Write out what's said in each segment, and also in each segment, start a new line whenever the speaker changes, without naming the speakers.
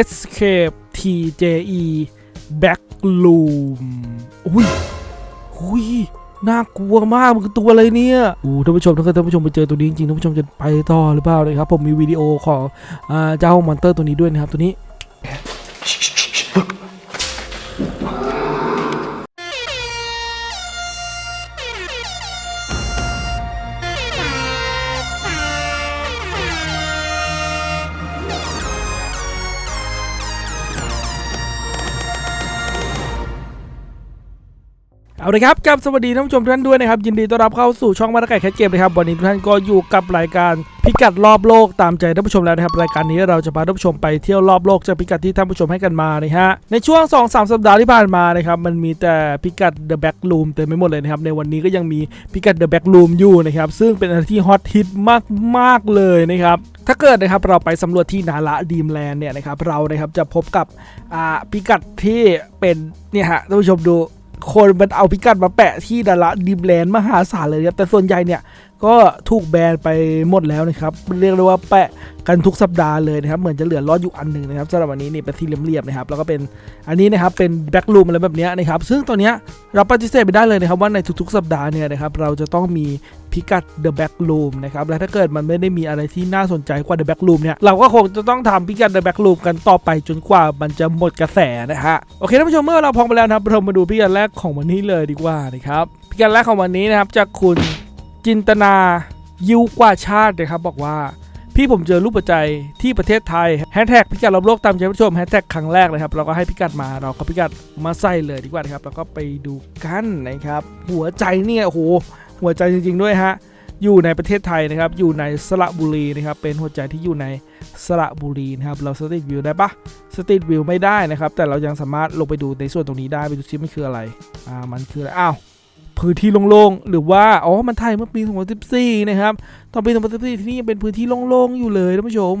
Escape TJE Backroom อุ้ยอุ้ยน่ากลัวมากมันคือตัวอะไรเนี่ยโอ้ท่านผู้ชมถ้าเกิดท่านผู้ชมไปเจอตัวนี้จริงๆท่านผู้ชมจะไปต่อหรือเปล่านะครับผมมีวิดีโอของเจ้ามอนเตอร์ตัวนี้ด้วยนะครับตัวนี้ เอาเลยครับกับสวัสดีท่านผู้ชมทุกท่านด้วยนะครับ ยินดีต้อนรับเข้าสู่ช่องมาตรไก่แคทเกมนะครับ วันนี้ทุกท่านก็อยู่กับรายการพิกัดรอบโลกตามใจท่านผู้ชมแล้วนะครับ รายการนี้เราจะพาท่านผู้ชมไปเที่ยวรอบโลกจากพิกัดที่ท่านผู้ชมให้กันมานะฮะในช่วง 2-3 สัปดาห์ที่ผ่านมานะครับมันมีแต่พิกัด The Back Room เต็มไปหมดเลยนะครับในวันนี้ก็ยังมีพิกัด The Back Room อยู่นะครับซึ่งเป็นอะไรที่ฮอตฮิตมากๆเลยนะครับถ้าเกิดนะครับเราไปสำรวจที่นาระดีมแลนด์เนี่ยนะครับเรานะครับจะพบกับอ่าพิกัดที่เป็นเนี่ยฮะท่านผู้ชมดู คนมันเอาพิกัดมาแปะที่ดาราดิมแลนด์มหาศาลเลยครับแต่ส่วนใหญ่เนี่ย ก็ถูกแบนไปหมดแล้วนะครับ เรียกได้ว่าแปะกันทุกสัปดาห์เลยนะครับ เหมือนจะเหลือรอดอยู่อันหนึ่งนะครับสำหรับวันนี้นี่เป็นที่เรียบๆนะครับ แล้วก็เป็นอันนี้นะครับเป็นแบ็กลูมอะไรแบบนี้นะครับ ซึ่งตอนนี้เราปฏิเสธไปได้เลยนะครับว่าในทุกๆ สัปดาห์เนี่ยนะครับเราจะต้องมีพิกัด The Back Room นะครับ และถ้าเกิดมันไม่ได้มีอะไรที่น่าสนใจกว่า The Back Room เนี่ย เราก็คงจะต้องทำพิกัด The Back Room กันต่อไปจนกว่ามันจะหมดกระแสนะฮะ โอเคท่านผู้ชมเมื่อเราพร้อมไปแล้วนะครับเรามาดูพิกัดแรกของวันนี้เลยดีกว่านะครับ พิกัดแรกของวันนี้นะครับจากคุณ จินตนายิวกว่าชาตินะครับบอกว่า พี่ผมเจอรูปหัวใจที่ประเทศไทยแฮชแท็กพิกัดรอบโลกตามใจผู้ชมแฮชแท็กครั้งแรกเลยครับเราก็ให้พิกัดมาเราก็พิกัดมาใส่เลยดีกว่าครับแล้วก็ไปดูกันนะครับ หัวใจเนี่ยโอ้โหหัวใจจริง ๆ ด้วยฮะอยู่ในประเทศไทยนะครับ อยู่ในสระบุรีนะครับ เป็นหัวใจที่อยู่ในสระบุรีนะครับ เราสตรีทวิวได้ปะสตรีทวิวไม่ได้นะครับ แต่เรายังสามารถลงไปดูในส่วนตรงนี้ได้ ไปดูซิมันคืออะไร อ่า มันคืออะไร อ้าว พื้นที่โล่งๆหรือว่าอ๋อมันไทยเมื่อปี2014นะครับตอนปี2014ที่นี่ยังเป็นพื้นที่โล่งๆอยู่เลยท่านผู้ชม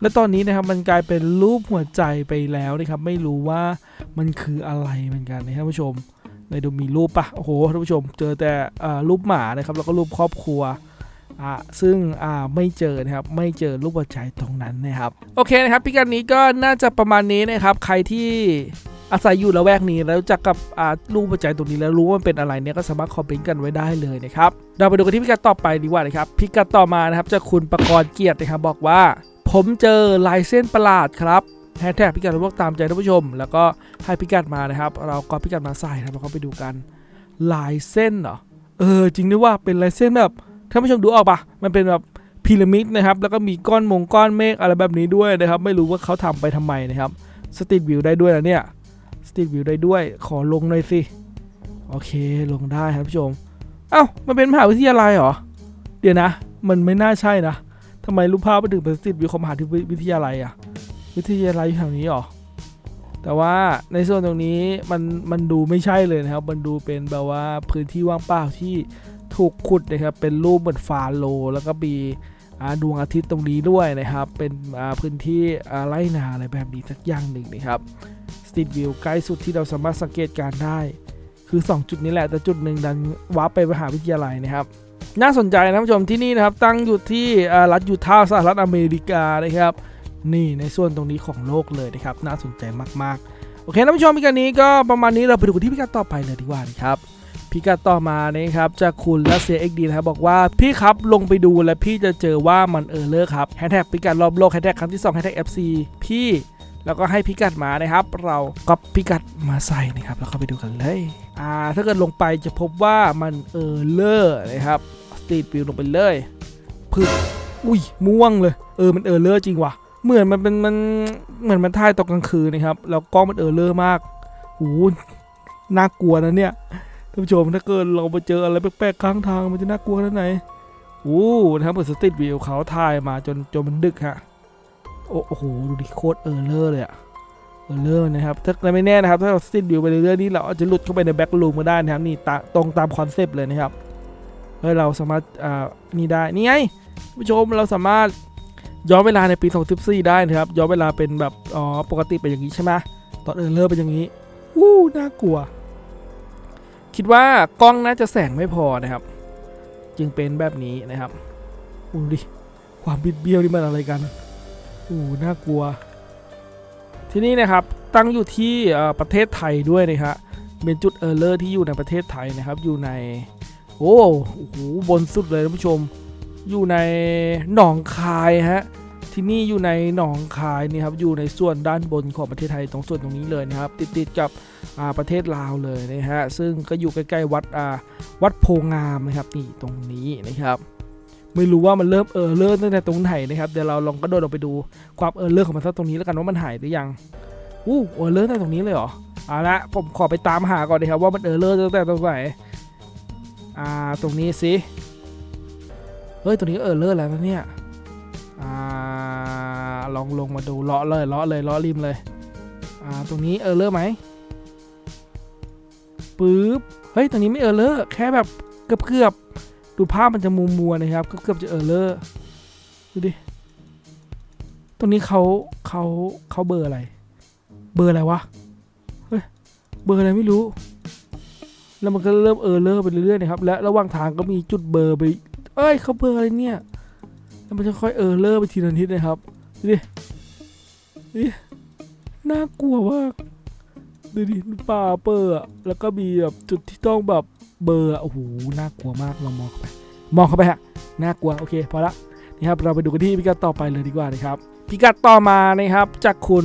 และตอนนี้นะครับมันกลายเป็นรูปหัวใจไปแล้วนะครับไม่รู้ว่ามันคืออะไรเหมือนกันนะครับท่านผู้ชมในดูมีรูปปะโอ้โหท่านผู้ชม เจอแต่รูปหมานะครับแล้วก็รูปครอบครัวอ่าซึ่งอ่าไม่เจอนะครับไม่เจอรูปหัวใจตรงนั้นนะครับโอเคนะครับพิกัดนี้ก็น่าจะประมาณนี้นะครับใครที่ อาศัยอยู่ละแวกนี้แล้วจักกับรูปหัวใจตรงนี้แล้วรู้ว่ามันเป็นอะไรเนี่ยก็สามารถคอมเมนต์กันไว้ได้เลยนะครับเราไปดูกันที่พิกัดต่อไปดีกว่านะครับพิกัดต่อมานะครับจากคุณประกรณ์เกียรตินะครับบอกว่า ผมเจอลายเส้นประหลาดครับแฮชแท็กพิกัดรอบตามใจท่านผู้ชม แล้วก็ให้พิกัดมานะครับ เราก็พิกัดมาใส่นะครับแล้วก็ไปดูกันลายเส้นเหรอเออจริงด้วยว่าเป็นลายเส้นแบบท่านผู้ชมดูออกปะมันเป็นแบบพีระมิดนะครับ แล้วก็มีก้อนมงก้อนเมฆอะไรแบบนี้ด้วยนะครับ ไม่รู้ว่าเขาทำไปทำไมนะครับสตรีทวิวได้ด้วยนะเนี่ย สตรีทวิวได้ด้วย ขอลงหน่อยสิ โอเคลงได้ครับผู้ชม เอ้า มันเป็นมหาวิทยาลัยเหรอ เดี๋ยวนะ มันไม่น่าใช่นะทำไมรูปภาพไปถึงเป็นสตรีทวิวของมหาวิทยาลัยอะวิทยาลัยอยู่แถวนี้เหรอ แต่ว่าในส่วนตรงนี้มันมันดูไม่ใช่เลยนะครับ มันดูเป็นแบบว่าพื้นที่ว่างเปล่าที่ถูกขุดนะครับ เป็นรูปเหมือนฟาโล แล้วก็มีอ่าดวงอาทิตย์ตรงนี้ด้วยนะครับ เป็นพื้นที่ไร่นาอะไรแบบนี้สักอย่างหนึ่งนะครับ สตรีทวิวใกลสุดที่เราสามารถสังเกตการได้ คือ 2 จุดนี้แหละ แต่จุดหนึ่งดันว้าร์ปไปมหาวิทยาลัยนะครับ น่าสนใจนะท่านผู้ชมที่นี่นะครับ ตั้งอยู่ที่รัฐยูทาห์สหรัฐอเมริกานะครับ นี่ในส่วนตรงนี้ของโลกเลยนะครับ น่าสนใจมากๆ โอเคท่านผู้ชมพิกัดนี้ก็ประมาณนี้เราไปดูที่พิกัดต่อไปเลยดีกว่านะครับพิกัดต่อมานะครับจากคุณรัสเซียเอ็กดีนะครับบอกว่าพี่ครับลงไปดูและพี่จะเจอว่ามันเออเลอร์ครับแฮชแท็กพิกัดรอบโลกแฮชแท็กครั้งที่2แฮชแท็ก FC พี่ แล้วก็ให้พิกัดมานะครับ เราก็พิกัดมาใส่นะครับ แล้วเข้าไปดูกันเลย อ่า ถ้าเกิดลงไปจะพบว่ามันเออเลอร์นะครับสตรีทวิวลงไปเลยพึบอุ้ยม่วงเลย เออมันเออเลอร์จริงว่ะ เหมือนมันเป็นมันเหมือนมันถ่ายตอนกลางคืนนะครับ แล้วกล้องมันเออเลอร์มากโอ้น่ากลัวนะเนี่ยท่านผู้ชมถ้าเกิดเราไปเจออะไรแปลกๆข้างทางมันจะน่ากลัวขนาดไหนโอ้นะครับเปิดสตรีทวิวเขาถ่ายมาจนจนมันดึกฮะ โอ้โห ดูดิโคตรเออร์เลอร์เลยอะเออร์เลอร์นะครับ ถ้าไม่แน่นะครับ ถ้าเราสติดวิวไปเรื่อยๆนี่เราอาจจะหลุดเข้าไปในแบ็กลูมก็ได้นะครับนี่ตรงตามคอนเซปต์เลยนะครับเฮ้ยเราสามารถอ่านี่ได้ นี่ไงผู้ชมเราสามารถย้อนเวลาในปี 2014 ได้นะครับ ย้อนเวลาเป็นแบบอ๋อปกติเป็นอย่างนี้ใช่ไหมตอนเออร์เลอร์เป็นอย่างนี้วู้น่ากลัว คิดว่ากล้องน่าจะแสงไม่พอนะครับ จึงเป็นแบบนี้นะครับอู้ดิความบิดเบี้ยวนี่มันอะไรกัน อ้น่ากลัว ที่นี่นะครับตั้งอยู่ที่ประเทศไทยด้วยนะครับเป็นจุดเออร์เลอร์ที่อยู่ในประเทศไทยนะครับ อยู่ในโอ้โหบนสุดเลยท่านผู้ชม อยู่ในหนองคายฮะที่นี่อยู่ในหนองคายนี่ครับอยู่ในส่วนด้านบนของประเทศไทยตรงส่วนตรงนี้เลยนะครับ ติดติดๆกับประเทศลาวเลยนะฮะซึ่งก็อยู่ใกล้ๆวัดวัดโพงามนะครับนี่ตรงนี้นะครับ ไม่รู้ว่ามันเริ่มเออเริ่มตั้งแต่ตรงไหนนะครับเดี๋ยวเราลองกระโดดออกไปดูความเออเริ่มของมันสักตรงนี้แล้วกันว่ามันหายหรือยังอู้เออเริ่มตั้งแต่ตรงนี้เลยเหรอเอาละผมขอไปตามหาก่อนนะครับว่ามันเออเริ่มตั้งแต่ตรงไหนอ่าตรงนี้สิเฮ้ยตรงนี้ก็เออเริ่มแล้วนะเนี่ยอ่าลองลงมาดูเลาะเลยเลาะเลยเลาะริมเลยอ่าตรงนี้เออเริ่มไหมปึ๊บเฮ้ยตรงนี้ไม่เออเริ่มแค่แบบเกือบเกือบ ดูภาพมันจะมัวมัวนะครับ ก็เกือบจะเออเลอร์ดูดิ ตรงนี้เขาเขาเขาเบอร์อะไร เบอร์อะไรวะ เฮ้ย เบอร์อะไรไม่รู้ แล้วมันก็เริ่มเออเลอร์ไปเรื่อยๆนะครับ และระหว่างทางก็มีจุดเบอร์ไป เอ้ยเขาเบอร์อะไรเนี่ย แล้วมันจะค่อยเออเลอร์ไปทีละนิดนะครับ ดูดิ ดูดิ น่ากลัวมาก ดูดิป่าเปิดอแล้วก็มีแบบจุดที่ต้องแบบเบอร์อโอ้โหน่ากลัวมากลองมองเข้าไป มองเข้าไปฮะน่ากลัวโอเคพอละนี่ครับเราไปดูกันที่พิกัดต่อไปเลยดีกว่านะครับพิกัดต่อมานะครับ จากคุณ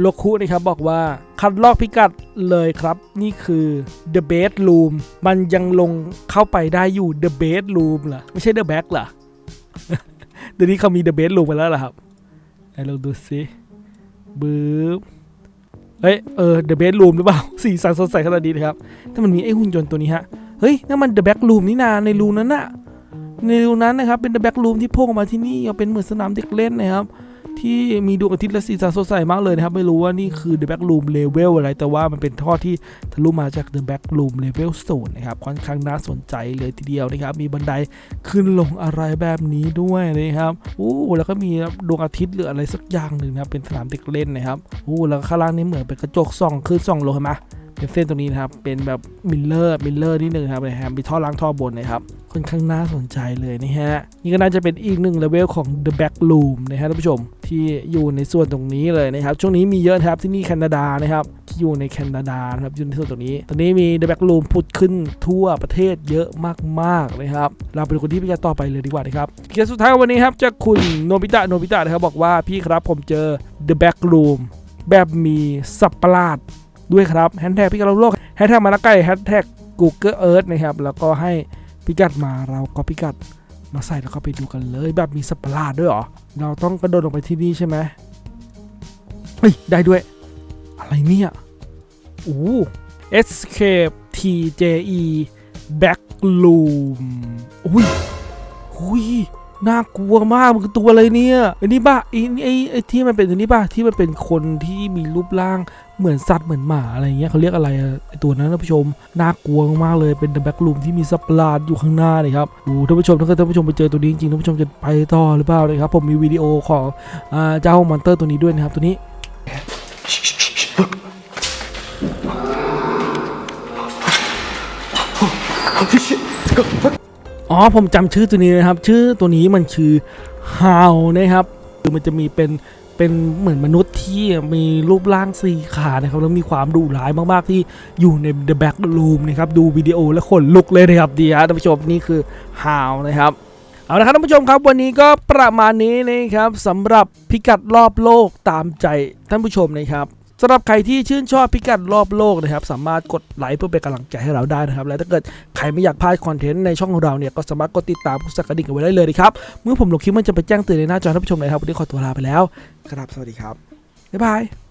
โลคุนะครับบอกว่าคัดลอกพิกัดเลยครับ นี่คือ the bedroom มันยังลงเข้าไปได้อยู่ the bedroom เหรอไม่ใช่ the back เหรอเดี๋ยวนี้เขามี the bedroom ไปแล้วเหรอครับไหนลองดูสิบึ๊บ เฮ้ย เออ the bedroom หรือเปล่า สีสันสดใสขนาดนี้นะครับ ถ้ามันมีไอ้หุ่นยนต์ตัวนี้ฮะ เฮ้ย นั่นมัน the back room นี่นาในรูนั้นน่ะ ในรูนั้นนะครับ เป็น the back room ที่โผล่ออกมาที่นี่เอาเป็นเหมือนสนามเด็กเล่นนะครับ ที่มีดวงอาทิตย์และสีสันสดใสมากเลยนะครับ ไม่รู้ว่านี่คือ the back room level อะไร แต่ว่ามันเป็นท่อที่ทะลุมาจาก the back room level ศูนนะครับ ค่อนข้างน่าสนใจเลยทีเดียวนะครับ มีบันไดขึ้นลงอะไรแบบนี้ด้วยนะครับโอ้แล้วก็มีดวงอาทิตย์หรืออะไรสักอย่างหนึ่งนะครับ เป็นสนามเด็กเล่นนะครับโอ้แล้วข้างล่างนี่เหมือนเป็นกระจกส่องขึ้นส่องลงเห็นไหม เป็นเส้นตรงนี้นะครับ เป็นแบบมิลเลอร์มิลเลอร์นิดนึงครับนะฮะมีท่อล้างท่อบนนะครับค่อนข้างน่าสนใจเลยนะฮะ นี่ก็น่าจะเป็นอีกหนึ่งเลเวลของ The Back Room นะฮะท่านผู้ชมที่อยู่ในส่วนตรงนี้เลยนะครับ ช่วงนี้มีเยอะครับที่นี่แคนาดานะครับที่อยู่ในแคนาดานะครับอยู่ในส่วนตรงนี้ ตอนนี้มี The Back Room ผุดขึ้นทั่วประเทศเยอะมากๆนะครับ เราไปดูคนที่พิจารต่อไปเลยดีกว่านะครับเกียร์สุดท้ายวันนี้ครับจากคุณโนบิตะโนบิตะนะครับบอกว่าพี่ครับผมเจอ The Back Room แบบมีสับประหลาด ด้วยครับแฮชแท็กพิกัดโลกแฮชแท็กมาละไก่แฮชแท็ก Google Earth นะครับ แล้วก็ให้พิกัดมาเราก็พิกัดมาใส่แล้วก็ไปดูกันเลยแบบมีสัตว์ประหลาดด้วยเหรอ เราต้องกระโดดลงไปที่นี่ใช่ไหมเฮ้ย ได้ด้วย อะไรเนี่ยโอ้ Escape TJE Back Room อุ้ยอุ้ยน่ากลัวมากมันคือตัวอะไรเนี่ยไอ้นี่ป่ะไอ้ไอ้ไอ้ที่มันเป็นอันนี้ป่ะที่มันเป็นคนที่มีรูปร่าง เหมือนสัตว์เหมือนหมาอะไรเงี้ยเขาเรียกอะไรไอตัวนั้นท่านผู้ชมน่ากลัวมากเลยเป็นเดอะแบ็กลูมที่มีสัตว์ปหลาดอยู่ข้างหน้าเลยครับโอ้ท่านผู้ชมถ้าเกิดท่านผู้ชมไปเจอตัวนี้จริงท่านผู้ชมจะไปต่อหรือเปล่านะครับผมมีวิดีโอของเจ้ามอนเตอร์ตัวนี้ด้วยนะครับตัวนี้อ๋อผมจำชื่อตัวนี้นะครับ ชื่อตัวนี้มันคือฮาวนะครับคือมันจะมีเป็น เป็นเหมือนมนุษย์ที่มีรูปร่างสี่ขานะครับแล้วมีความดุร้ายมากๆที่อยู่ใน The Back Room นะครับดูวิดีโอแล้วขนลุกเลยนะครับดีฮะท่านผู้ชมนี่คือฮาวนะครับเอาละครับท่านผู้ชมครับวันนี้ก็ประมาณนี้นะครับสำหรับพิกัดรอบโลกตามใจท่านผู้ชมนะครับ สำหรับใครที่ชื่นชอบพิกัดรอบโลกนะครับสามารถกดไลค์เพื่อเป็นกำลังใจให้เราได้นะครับและถ้าเกิดใครไม่อยากพลาดคอนเทนต์ในช่องของเราเนี่ยก็สามารถกดติดตามกดสักกระดิ่งกันไว้ได้เลยนะครับเมื่อผมลงคลิปมันจะไปแจ้งเตือนในหน้าจอท่านผู้ชมเลยครับวันนี้ขอตัวลาไปแล้วครับสวัสดีครับบ๊ายบาย